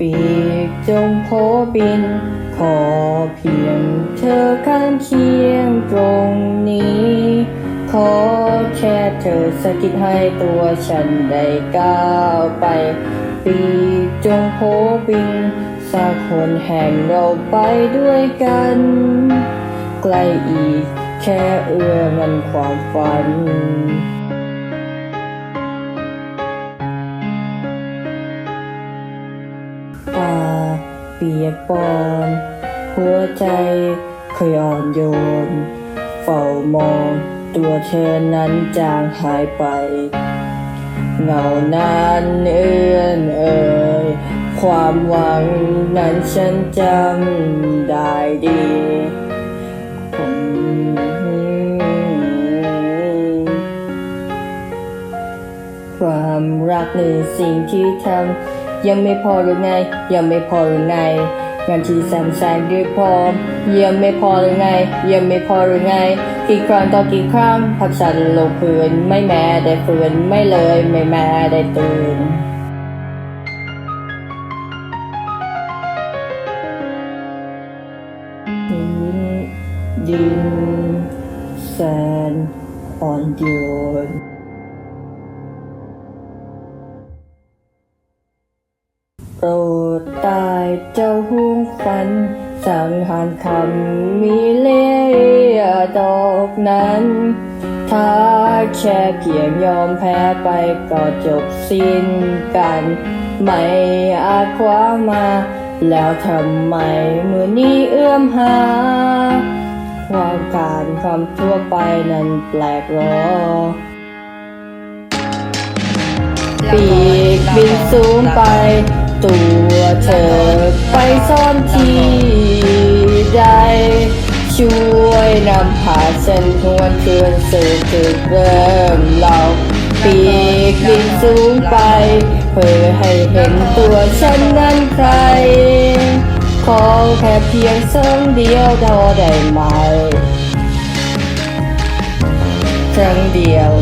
ปีกจงโผบิน ขอเพียงเธอข้างเคียงตรงนี้ ขอแค่เธอสะกิดให้ตัวฉันได้ก้าวไป ปีกจงโผบิน สักคนแห่งเราไปด้วยกันใกล้อีกแค่เอื้อมันความฝัน ปียกปอน หัวใจเคยอ่อนโยน เฝ้ามองตัวเธอนั้นจางหายไปเงานั้นเอื้อนเอ่ยความหวังนั้นฉันจำได้ดีความรักในสิ่งที่ทำ ยังไม่พอหรือไง ยังไม่พอหรือไงงานที่แซมแซงด้วยพร้อมยังไม่พอหรือไงยังไม่พอหรือไงกี่ครั้งต่อกี่ครั้งพักฉันลงพื้นไม่แม้ได้ฝืนไม่เลยไม่แม้ได้ตื่นพื้นดินแสนอ่อนโยน โปรดตายเจ้าห่วงฝัน สังหารคำมีเล่ยดอกนั้น ถ้าแค่เพียงยอมแพ้ไปก็จบสิ้นกัน ไม่อาจคว้ามา แล้วทำไมมือนี้เอื้อมหา ความการความทั่วไปนั้นแปลกหรอปีกบินสูงไป ตัวเธอไปซ่อนที่ใด ช่วยนำพาฉันทวนคืนสู่จุดเริ่มเราปีกบินสูงไป เพื่อให้เห็นตัวฉันนั้นใคร ขอแค่เพียงเสริมเดียวเท่าได้ไหมครั้งเดียว